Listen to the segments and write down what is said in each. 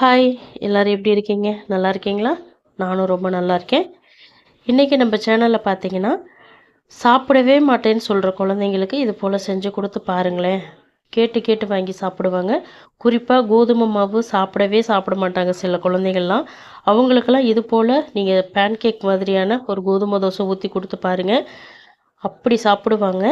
Hi எல்லோரும் எப்படி இருக்கீங்க? நல்லா இருக்கீங்களா? நானும் ரொம்ப நல்லா இருக்கேன். இன்றைக்கி நம்ம சேனலில் பார்த்தீங்கன்னா சாப்பிடவே மாட்டேன்னு சொல்கிற குழந்தைங்களுக்கு இது போல் செஞ்சு கொடுத்து பாருங்களேன். கேட்டு கேட்டு வாங்கி சாப்பிடுவாங்க. குறிப்பாக கோதுமை மாவு சாப்பிடவே சாப்பிட மாட்டாங்க சில குழந்தைகள்லாம். அவங்களுக்கெல்லாம் இது போல் நீங்கள் பேன்கேக் மாதிரியான ஒரு கோதுமை தோசை ஊற்றி கொடுத்து பாருங்கள் அப்படி சாப்பிடுவாங்க.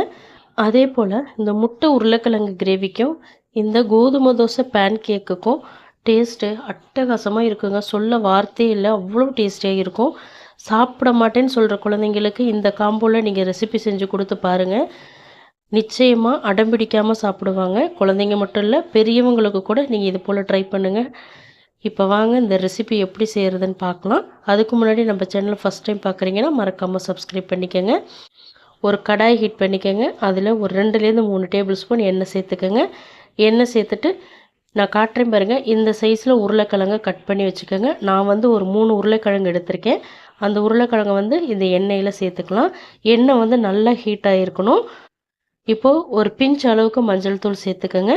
அதே போல் இந்த முட்டை உருளைக்கிழங்கு கிரேவிக்கும் இந்த கோதுமை தோசை பேன் கேக்குக்கும் டேஸ்ட்டு அட்டகாசமாக இருக்குங்க. சொல்ல வார்த்தையே இல்லை. அவ்வளோ டேஸ்டியாக இருக்கும். சாப்பிட மாட்டேன்னு சொல்கிற குழந்தைங்களுக்கு இந்த காம்போவில் நீங்கள் ரெசிபி செஞ்சு கொடுத்து பாருங்கள் நிச்சயமாக அடம் பிடிக்காமல் சாப்பிடுவாங்க. குழந்தைங்க மட்டும் இல்லை பெரியவங்களுக்கு கூட நீங்கள் இது போல் ட்ரை பண்ணுங்கள் இப்போ வாங்க இந்த ரெசிபி எப்படி செய்கிறதுன்னு பார்க்கலாம். அதுக்கு முன்னாடி நம்ம சேனலை ஃபஸ்ட் டைம் பார்க்குறீங்கன்னா மறக்காமல் சப்ஸ்கிரைப் பண்ணிக்கோங்க. ஒரு கடாய் ஹீட் பண்ணிக்கோங்க. அதில் ஒரு ரெண்டுலேருந்து மூணு டேபிள் ஸ்பூன் எண்ணெய் சேர்த்துக்கோங்க. எண்ணெய் சேர்த்துட்டு நான் காட்டுறேன் பாருங்கள் இந்த சைஸில் உருளைக்கிழங்கை கட் பண்ணி வச்சுக்கோங்க. நான் வந்து ஒரு மூணு உருளைக்கிழங்கு எடுத்திருக்கேன். அந்த உருளைக்கிழங்கை வந்து இந்த எண்ணெயில் சேர்த்துக்கலாம். எண்ணெய் வந்து நல்லா ஹீட் ஆகிருக்கணும் இப்போது ஒரு பிஞ்ச் அளவுக்கு மஞ்சள் தூள் சேர்த்துக்கோங்க.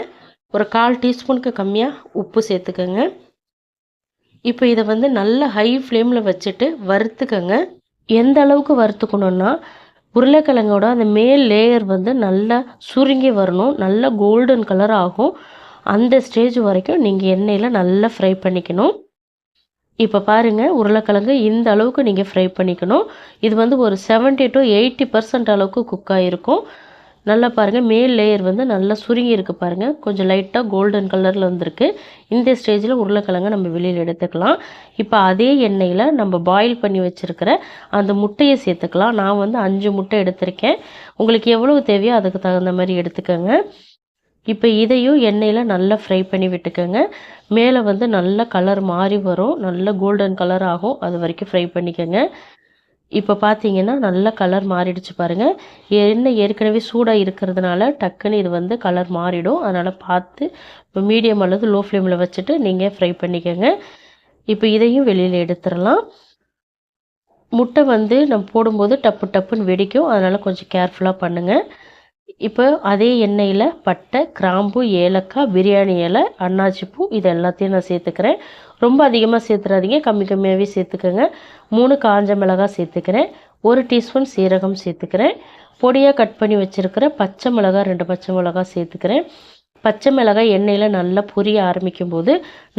ஒரு கால் டீஸ்பூனுக்கு கம்மியாக உப்பு சேர்த்துக்கோங்க. இப்போ இதை வந்து நல்லா ஹை ஃப்ளேமில் வச்சுட்டு வறுத்துக்கோங்க. எந்த அளவுக்கு வறுத்துக்கணுன்னா உருளைக்கிழங்கோட அந்த மேல் லேயர் வந்து நல்லா சுருங்கி வரணும். நல்லா கோல்டன் கலர் ஆகும். அந்த ஸ்டேஜ் வரைக்கும் நீங்கள் எண்ணெயில் நல்லா ஃப்ரை பண்ணிக்கணும். இப்போ பாருங்கள் உருளைக்கிழங்கு இந்த அளவுக்கு நீங்கள் ஃப்ரை பண்ணிக்கணும். இது வந்து ஒரு செவன்ட்டி டு எயிட்டி பர்சன்ட் அளவுக்கு குக் ஆகிருக்கும் நல்லா பாருங்கள் மேல் லேயர் வந்து நல்லா சுருங்கி இருக்குது பாருங்கள் கொஞ்சம் லைட்டாக கோல்டன் கலரில் வந்திருக்கு. இந்த ஸ்டேஜில் உருளைக்கிழங்கு நம்ம வெளியில் எடுத்துக்கலாம். இப்போ அதே எண்ணெயில் நம்ம பாயில் பண்ணி வச்சுருக்கிற அந்த முட்டையை சேர்த்துக்கலாம். நான் வந்து அஞ்சு முட்டை எடுத்திருக்கேன். உங்களுக்கு எவ்வளவு தேவையோ அதுக்கு தகுந்த மாதிரி எடுத்துக்கோங்க. இப்போ இதையும் எண்ணெயில் நல்லா ஃப்ரை பண்ணி விட்டுக்கோங்க. மேலே வந்து நல்ல கலர் மாறி வரும். நல்ல கோல்டன் கலர் ஆகும். அது வரைக்கும் ஃப்ரை பண்ணிக்கோங்க. இப்போ பார்த்தீங்கன்னா நல்ல கலர் மாறிடுச்சு பாருங்கள் எண்ணெய் ஏற்கனவே சூடாக இருக்கிறதுனால டக்குன்னு இது வந்து கலர் மாறிடும். அதனால் பார்த்து இப்போ மீடியம் அல்லது லோ ஃப்ளேமில் வச்சுட்டு நீங்கள் ஃப்ரை பண்ணிக்கோங்க. இப்போ இதையும் வெளியில் எடுத்துடலாம். முட்டை வந்து நம்ம போடும்போது டப்பு டப்புன்னு வெடிக்கும். அதனால் கொஞ்சம் கேர்ஃபுல்லாக பண்ணுங்கள் இப்போ அதே எண்ணெயில் பட்டை கிராம்பு ஏலக்காய் பிரியாணி இலை அன்னாச்சி பூ இது எல்லாத்தையும் நான் சேர்த்துக்கிறேன். ரொம்ப அதிகமாக சேர்த்துறாதீங்க. கம்மி கம்மியாகவே சேர்த்துக்கோங்க. மூணு காஞ்ச மிளகாய் சேர்த்துக்கிறேன். ஒரு டீஸ்பூன் சீரகம் சேர்த்துக்கிறேன். பொடியாக கட் பண்ணி வச்சுருக்கிற பச்சை மிளகாய் ரெண்டு பச்சை மிளகாய் சேர்த்துக்கிறேன். பச்சை மிளகாய் எண்ணெயில் நல்லா பொரிய ஆரம்பிக்கும் போது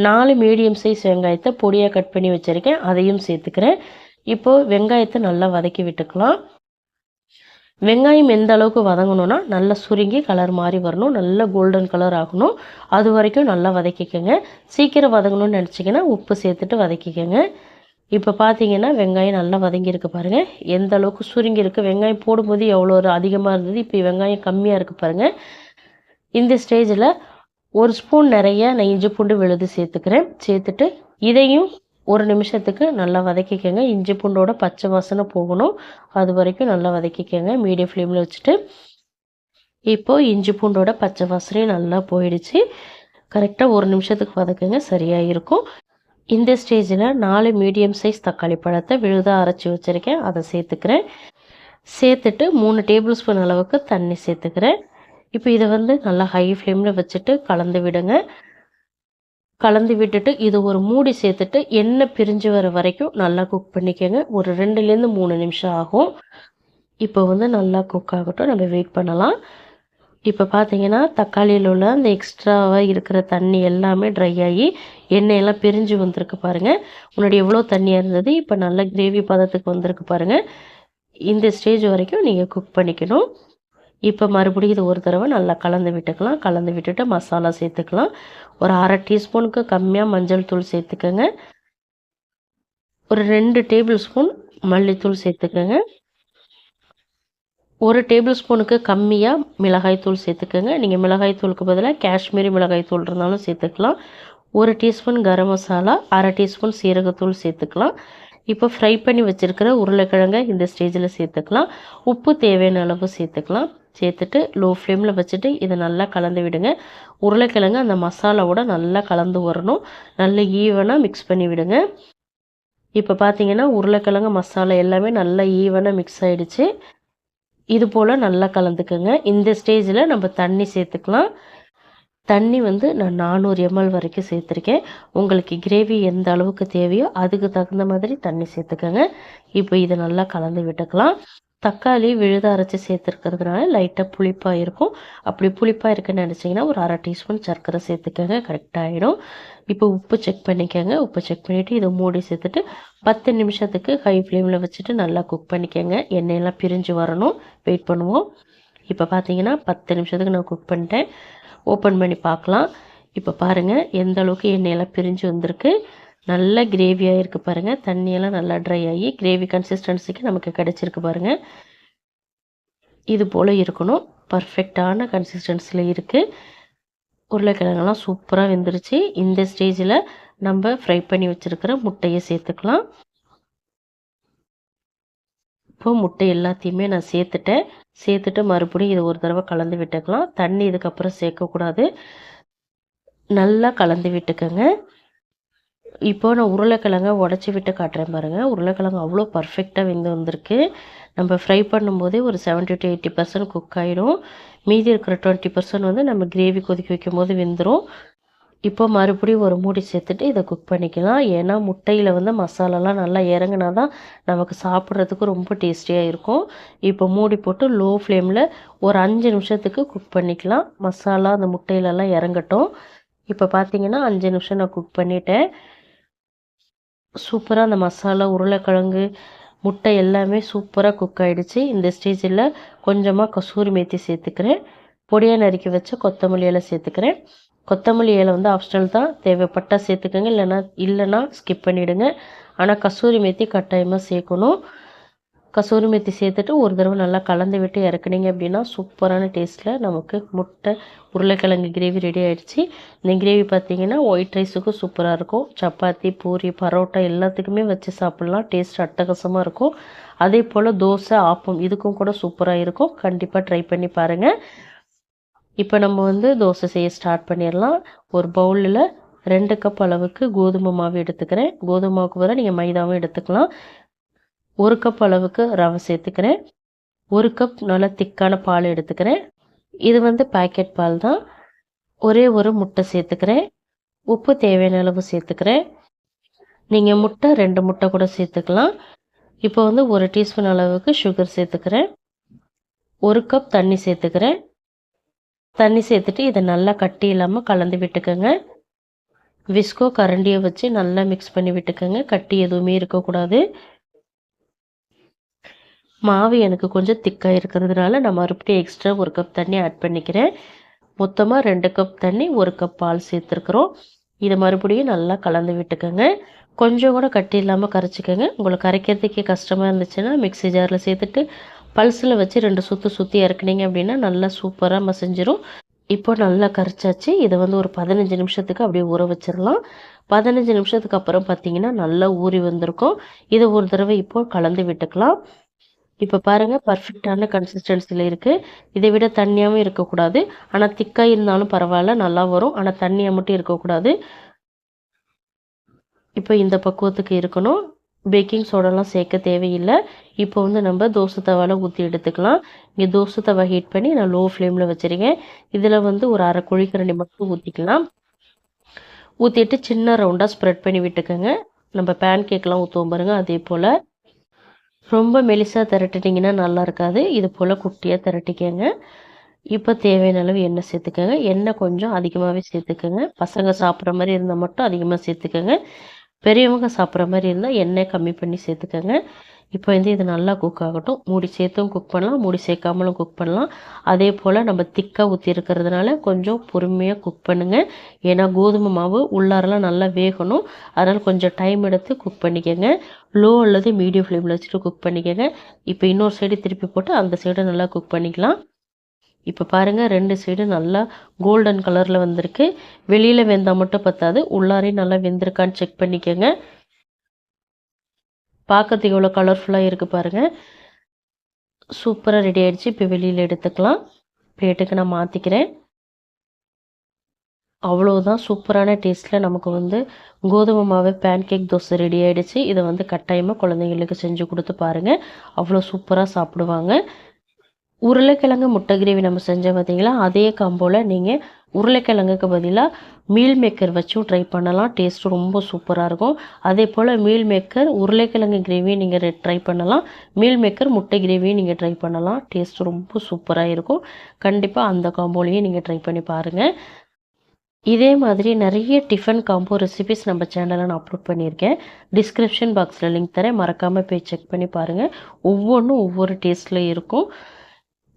நாலு மீடியம் சைஸ் வெங்காயத்தை பொடியாக கட் பண்ணி வச்சுருக்கேன். அதையும் சேர்த்துக்கிறேன். இப்போது வெங்காயத்தை நல்லா வதக்கி விட்டுக்கலாம். வெங்காயம் எந்த அளவுக்கு வதங்கணும்னா நல்லா சுருங்கி கலர் மாதிரி வரணும். நல்ல கோல்டன் கலர் ஆகணும். அது வரைக்கும் நல்லா வதக்கிக்கோங்க. சீக்கிரம் வதங்கணும்னு நினச்சிங்கன்னா உப்பு சேர்த்துட்டு வதக்கிக்கோங்க. இப்போ பார்த்தீங்கன்னா வெங்காயம் நல்லா வதங்கியிருக்கு பாருங்கள் எந்த அளவுக்கு சுருங்கி இருக்குது வெங்காயம் போடும்போது எவ்வளோ ஒரு அதிகமாக இருந்தது. இப்போ வெங்காயம் கம்மியாக இருக்குது பாருங்கள் இந்த ஸ்டேஜில் ஒரு ஸ்பூன் நிறைய நான் இஞ்சி பூண்டு விழுது சேர்த்துக்கிறேன். சேர்த்துட்டு இதையும் ஒரு நிமிஷத்துக்கு நல்லா வதக்கிக்கோங்க. இஞ்சி பூண்டோட பச்சை வாசனை போகணும். அது வரைக்கும் நல்லா வதக்கிக்கோங்க. மீடியம் ஃப்ளேமில் வச்சுட்டு. இப்போது இஞ்சி பூண்டோட பச்சை வாசனையும் நல்லா போயிடுச்சு. கரெக்டாக ஒரு நிமிஷத்துக்கு வதக்குங்க. சரியாக இருக்கும். இந்த ஸ்டேஜில் நாலு மீடியம் சைஸ் தக்காளி பழத்தை விழுதாக அரைச்சி வச்சுருக்கேன். அதை சேர்த்துக்கிறேன். சேர்த்துட்டு மூணு டேபிள் ஸ்பூன் அளவுக்கு தண்ணி சேர்த்துக்கிறேன். இப்போ இதை வந்து நல்லா ஹை ஃப்ளேமில் வச்சுட்டு கலந்து விடுங்க. கலந்து விட்டுட்டு இது ஒரு மூடி சேர்த்துட்டு எண்ணெய் பிரிஞ்சு வர வரைக்கும் நல்லா குக் பண்ணிக்கோங்க. ஒரு ரெண்டுலேருந்து மூணு நிமிஷம் ஆகும். இப்போ வந்து நல்லா குக் ஆகட்டும். நம்ம வெயிட் பண்ணலாம். இப்போ பார்த்தீங்கன்னா தக்காளியில் உள்ள அந்த எக்ஸ்ட்ராவாக இருக்கிற தண்ணி எல்லாமே ட்ரை ஆகி எண்ணெயெல்லாம் பிரிஞ்சு வந்திருக்கு பாருங்கள் முன்னாடி எவ்வளோ தண்ணியாக இருந்தது இப்போ நல்லா கிரேவி பதத்துக்கு வந்திருக்கு பாருங்கள் இந்த ஸ்டேஜ் வரைக்கும் நீங்கள் குக் பண்ணிக்கணும். இப்போ மறுபடியும் இது ஒரு தடவை நல்லா கலந்து விட்டுக்கலாம். கலந்து விட்டுட்டு மசாலா சேர்த்துக்கலாம். ஒரு அரை டீஸ்பூனுக்கு கம்மியாக மஞ்சள் தூள் சேர்த்துக்கோங்க. ஒரு ரெண்டு டேபிள் ஸ்பூன் மல்லித்தூள் சேர்த்துக்கோங்க. ஒரு டேபிள் ஸ்பூனுக்கு கம்மியாக மிளகாய் தூள் சேர்த்துக்கோங்க. நீங்கள் மிளகாய் தூளுக்கு பதிலாக காஷ்மீரி மிளகாய்த்தூள் இருந்தாலும் சேர்த்துக்கலாம். ஒரு டீஸ்பூன் கரம் மசாலா அரை டீஸ்பூன் சீரகத்தூள் சேர்த்துக்கலாம். இப்போ ஃப்ரை பண்ணி வச்சுருக்கிற உருளைக்கிழங்கை இந்த ஸ்டேஜில் சேர்த்துக்கலாம். உப்பு தேவையான அளவு சேர்த்துக்கலாம். சேர்த்துட்டு லோ ஃப்ளேமில் வச்சுட்டு இதை நல்லா கலந்து விடுங்க. உருளைக்கிழங்கு அந்த மசாலாவோட நல்லா கலந்து வரணும். நல்லா ஈவனாக மிக்ஸ் பண்ணி விடுங்க. இப்போ பார்த்தீங்கன்னா உருளைக்கிழங்கு மசாலா எல்லாமே நல்லா ஈவனாக மிக்ஸ் ஆகிடுச்சு இது போல் நல்லா கலந்துக்குங்க. இந்த ஸ்டேஜில் நம்ம தண்ணி சேர்த்துக்கலாம். தண்ணி வந்து நான் நானூறு எம்எல் வரைக்கும் சேர்த்துருக்கேன். உங்களுக்கு கிரேவி எந்த அளவுக்கு தேவையோ அதுக்கு தகுந்த மாதிரி தண்ணி சேர்த்துக்கோங்க. இப்போ இதை நல்லா கலந்து விட்டுக்கலாம். தக்காளி விழுத அரைச்சி சேர்த்துருக்கிறதுனால லைட்டாக புளிப்பாக இருக்கும். அப்படி புளிப்பாக இருக்குன்னு நினச்சிங்கன்னா ஒரு அரை டீஸ்பூன் சர்க்கரை சேர்த்துக்கோங்க கரெக்டாகிடும் இப்போ உப்பு செக் பண்ணிக்கோங்க. உப்பு செக் பண்ணிவிட்டு இதை மூடி சேர்த்துட்டு பத்து நிமிஷத்துக்கு ஹை ஃப்ளேமில் வச்சுட்டு நல்லா குக் பண்ணிக்கோங்க. எண்ணெயெல்லாம் பிரிஞ்சு வரணும். வெயிட் பண்ணுவோம். இப்போ பார்த்தீங்கன்னா பத்து நிமிஷத்துக்கு நான் குக் பண்ணிட்டேன். ஓப்பன் பண்ணி பார்க்கலாம். இப்போ பாருங்கள் எந்த அளவுக்கு எண்ணெயெல்லாம் பிரிஞ்சு வந்திருக்கு. நல்ல கிரேவியாக இருக்குது பாருங்கள் தண்ணியெல்லாம் நல்லா ட்ரை ஆகி கிரேவி கன்சிஸ்டன்சிக்கு நமக்கு கிடச்சிருக்கு பாருங்கள் இது போல் இருக்கணும். பர்ஃபெக்டான கன்சிஸ்டன்சியில் இருக்குது உருளைக்கிழங்கெல்லாம் சூப்பராக வெந்துருச்சு. இந்த ஸ்டேஜில் நம்ம ஃப்ரை பண்ணி வச்சுருக்கிற முட்டையை சேர்த்துக்கலாம். இப்போ முட்டை எல்லாத்தையுமே நான் சேர்த்துட்டேன். சேர்த்துட்டு மறுபடியும் இதை ஒரு தடவை கலந்து விட்டுக்கலாம். தண்ணி இதுக்கப்புறம் சேர்க்கக்கூடாது. நல்லா கலந்து விட்டுக்கோங்க. இப்போ நான் உருளைக்கிழங்கை உடச்சி விட்டு காட்டுறேன் பாருங்கள் உருளைக்கிழங்கு அவ்வளோ பர்ஃபெக்டாக வெந்து வந்திருக்கு. நம்ம ஃப்ரை பண்ணும்போதே ஒரு seventy to eighty percent cook ஆகிடும் மீதி இருக்கிற டுவெண்ட்டி பர்சன்ட் வந்து நம்ம கிரேவி கொதிக்க வைக்கும் போது வெந்துடும் இப்போ மறுபடியும் ஒரு மூடி சேர்த்துட்டு இதை குக் பண்ணிக்கலாம். ஏன்னா முட்டையில் வந்து மசாலாலாம் நல்லா இறங்கினா தான் நமக்கு சாப்பிட்றதுக்கு ரொம்ப டேஸ்டியாக இருக்கும். இப்போ மூடி போட்டு லோ ஃப்ளேமில் ஒரு அஞ்சு நிமிஷத்துக்கு குக் பண்ணிக்கலாம். மசாலா அந்த முட்டையிலலாம் இறங்கட்டும். இப்போ பார்த்தீங்கன்னா அஞ்சு நிமிஷம் நான் குக் பண்ணிட்டேன். சூப்பராக அந்த மசாலா உருளைக்கிழங்கு முட்டை எல்லாமே சூப்பராக குக் ஆகிடுச்சு இந்த ஸ்டேஜில் கொஞ்சமாக கசூரி மேத்தி சேர்த்துக்கிறேன். பொடியாக நறுக்கி வச்ச கொத்தமல்லி இலை சேர்த்துக்கிறேன். கொத்தமல்லி இலை வந்து ஆப்ஷனல் தான். தேவைப்பட்டால் சேர்த்துக்கோங்க. இல்லைனா இல்லைனா ஸ்கிப் பண்ணிவிடுங்க ஆனால் கசூரி மேத்தி கட்டாயமாக சேர்க்கணும். கசூரி மெத்தி சேர்த்துட்டு ஒரு தடவை நல்லா கலந்து விட்டு இறக்குனீங்க அப்படின்னா சூப்பரான டேஸ்ட்டில் நமக்கு முட்டை உருளைக்கிழங்கு கிரேவி ரெடி ஆகிடுச்சு இந்த கிரேவி பார்த்தீங்கன்னா ஒயிட் ரைஸுக்கும் சூப்பராக இருக்கும். சப்பாத்தி பூரி பரோட்டா எல்லாத்துக்குமே வச்சு சாப்பிட்லாம். டேஸ்ட் அட்டகாசமாக இருக்கும். அதே போல் தோசை ஆப்பம் இதுக்கும் கூட சூப்பராக இருக்கும். கண்டிப்பாக ட்ரை பண்ணி பாருங்கள் இப்போ நம்ம வந்து தோசை செய்ய ஸ்டார்ட் பண்ணிடலாம். ஒரு பவுலில் ரெண்டு கப் அளவுக்கு கோதுமை மாவு எடுத்துக்கிறேன். கோதுமை மாவுக்கு பதிலாக நீங்கள் மைதாவும் எடுத்துக்கலாம். ஒரு கப் அளவுக்கு ரவை சேர்த்துக்கிறேன். ஒரு கப் நல்லா திக்கான பால் எடுத்துக்கிறேன். இது வந்து பேக்கெட் பால் தான். ஒரே ஒரு முட்டை சேர்த்துக்கிறேன். உப்பு தேவையான அளவு சேர்த்துக்கிறேன். நீங்கள் முட்டை ரெண்டு முட்டை கூட சேர்த்துக்கலாம். இப்போ வந்து ஒரு டீஸ்பூன் அளவுக்கு சுகர் சேர்த்துக்கிறேன். ஒரு கப் தண்ணி சேர்த்துக்கிறேன். தண்ணி சேர்த்துட்டு இதை நல்லா கட்டி இல்லாமல் கலந்து விட்டுக்கோங்க. விஸ்கோ கரண்டியை வச்சு நல்லா மிக்ஸ் பண்ணி விட்டுக்கோங்க. கட்டி எதுவுமே இருக்கக்கூடாது. மாவு எனக்கு கொஞ்சம் திக்காக இருக்கிறதுனால நான் மறுபடியும் எக்ஸ்ட்ரா ஒரு கப் தண்ணி ஆட் பண்ணிக்கிறேன். மொத்தமாக ரெண்டு கப் தண்ணி ஒரு கப் பால் சேர்த்துருக்குறோம். இதை மறுபடியும் நல்லா கலந்து விட்டுக்கோங்க. கொஞ்சம் கூட கட்டி இல்லாமல் கரைச்சிக்கோங்க. உங்களுக்கு கரைக்கிறதுக்கே கஷ்டமாக இருந்துச்சுன்னா மிக்ஸி ஜாரில் சேர்த்துட்டு பல்ஸில் வச்சு ரெண்டு சுற்று சுற்றி இறக்குனீங்க அப்படின்னா நல்லா சூப்பராக மசிஞ்சிரும். இப்போ நல்லா கரைச்சாச்சு. இதை வந்து ஒரு பதினஞ்சு நிமிஷத்துக்கு அப்படியே ஊற வச்சிடலாம் பதினஞ்சு நிமிஷத்துக்கு அப்புறம் பார்த்தீங்கன்னா நல்லா ஊறி வந்திருக்கும். இதை ஒரு தடவை இப்போ கலந்து விட்டுக்கலாம். இப்போ பாருங்கள் பர்ஃபெக்டான கன்சிஸ்டன்சியில் இருக்குது இதை விட தண்ணியாகவும் இருக்கக்கூடாது. ஆனால் திக்காக இருந்தாலும் பரவாயில்ல நல்லா வரும். ஆனால் தண்ணியாக மட்டும் இருக்கக்கூடாது. இப்போ இந்த பக்குவத்துக்கு இருக்கணும். பேக்கிங் சோடாலாம் சேர்க்க தேவையில்லை. இப்போ வந்து நம்ம தோசை தவாவில் ஊற்றி எடுத்துக்கலாம். இங்கே தோசை தவா ஹீட் பண்ணி நான் லோ ஃப்ளேமில் வச்சுருக்கேன். இதில் வந்து ஒரு அரை குழிக்கரண்டி மட்டும் ஊற்றிக்கலாம் ஊற்றிட்டு சின்ன ரவுண்டாக ஸ்ப்ரெட் பண்ணி விட்டுக்கோங்க. நம்ம பேன் கேக்லாம் ஊற்றுவோம் பாருங்கள் அதே போல். ரொம்ப மெலிசாக திரட்டிட்டிங்கன்னா நல்லா இருக்காது. இது போல் குட்டியாக திரட்டிக்கங்க. இப்போ தேவையான அளவு எண்ணெய் சேர்த்துக்கோங்க. எண்ணெய் கொஞ்சம் அதிகமாகவே சேர்த்துக்கோங்க. பசங்க சாப்பிட்ற மாதிரி இருந்தால் மட்டும் அதிகமாக சேர்த்துக்கோங்க. பெரியவங்க சாப்பிட்ற மாதிரி இருந்தால் எண்ணெய் கம்மி பண்ணி சேர்த்துக்கோங்க. இப்போ வந்து இது நல்லா குக் ஆகட்டும். மூடி சேர்த்தும் குக் பண்ணலாம் மூடி சேர்க்காமலும் குக் பண்ணலாம். அதே போல் நம்ம திக்காக ஊற்றி இருக்கிறதுனால கொஞ்சம் பொறுமையாக குக் பண்ணுங்கள் ஏன்னா கோதுமை மாவு உள்ளாரெல்லாம் நல்லா வேகணும். அதனால் கொஞ்சம் டைம் எடுத்து குக் பண்ணிக்கோங்க. லோ அல்லது மீடியம் ஃப்ளேமில் வச்சுட்டு குக் பண்ணிக்கோங்க. இப்போ இன்னொரு சைடு திருப்பி போட்டு அந்த சைடு நல்லா குக் பண்ணிக்கலாம். இப்போ பாருங்கள் ரெண்டு சைடு நல்லா கோல்டன் கலரில் வந்திருக்கு. வெளியில் வெந்தால் மட்டும் பத்தாது உள்ளாரையும் நல்லா வெந்திருக்கான்னு செக் பண்ணிக்கோங்க. பார்க்கறதுக்கு எவ்வளோ கலர்ஃபுல்லாக இருக்குது பாருங்கள் சூப்பராக ரெடி ஆகிடுச்சு இப்போ வெளியில் எடுத்துக்கலாம். பிளேட்டுக்கு நான் மாற்றிக்கிறேன் அவ்வளோதான் சூப்பரான டேஸ்ட்டில் நமக்கு வந்து கோதுமை மாவு பேன் கேக் தோசை ரெடி ஆகிடுச்சு இதை வந்து கட்டாயமாக குழந்தைங்களுக்கு செஞ்சு கொடுத்து பாருங்கள் அவ்வளோ சூப்பராக சாப்பிடுவாங்க. உருளைக்கிழங்கு முட்டை கிரேவி நம்ம செஞ்சோம் பார்த்தீங்களா அதே காம்போவில் நீங்கள் உருளைக்கிழங்குக்கு பதிலாக மீல் மேக்கர் வச்சும் ட்ரை பண்ணலாம். டேஸ்ட் ரொம்ப சூப்பராக இருக்கும். அதே போல் மீல் மேக்கர் உருளைக்கிழங்கு கிரேவியும் நீங்கள் ட்ரை பண்ணலாம். மீல் மேக்கர் முட்டை கிரேவியும் நீங்கள் ட்ரை பண்ணலாம். டேஸ்ட் ரொம்ப சூப்பராக இருக்கும். கண்டிப்பாக அந்த காம்போலையும் நீங்கள் ட்ரை பண்ணி பாருங்கள் இதே மாதிரி நிறைய டிஃபன் காம்போ ரெசிபிஸ் நம்ம சேனலில் நான் அப்லோட் பண்ணியிருக்கேன். டிஸ்கிரிப்ஷன் பாக்ஸில் லிங்க் தரேன். மறக்காமல் போய் செக் பண்ணி பாருங்கள் ஒவ்வொன்றும் ஒவ்வொரு டேஸ்ட்டில் இருக்கும்.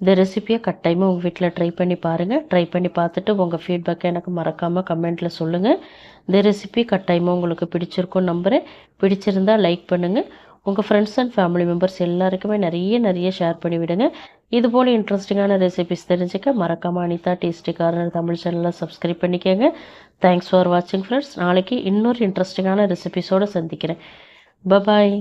இந்த ரெசிப்பியை கட்டாயமாக உங்கள் வீட்டில் ட்ரை பண்ணி பாருங்கள் ட்ரை பண்ணி பார்த்துட்டு உங்கள் ஃபீட்பேக்கை எனக்கு மறக்காமல் கமெண்ட்டில் சொல்லுங்கள் இந்த ரெசிபி கட்டாயமாக உங்களுக்கு பிடிச்சிருக்கும் நம்புகிறேன் பிடிச்சிருந்தால் லைக் பண்ணுங்கள் உங்கள் ஃப்ரெண்ட்ஸ் அண்ட் ஃபேமிலி மெம்பர்ஸ் எல்லாருக்குமே நிறைய நிறைய ஷேர் பண்ணி விடுங்க. இது போல் இன்ட்ரெஸ்டிங்கான ரெசிபிஸ் தெரிஞ்சுக்க மறக்காமல் அனிதா டேஸ்டி கார்னர் தமிழ் சேனலை சப்ஸ்கிரைப் பண்ணிக்கோங்க. தேங்க்ஸ் ஃபார் வாட்சிங் ஃப்ரெண்ட்ஸ் நாளைக்கு இன்னொரு இன்ட்ரெஸ்டிங்கான ரெசிபிஸோடு சந்திக்கிறேன். பபாய்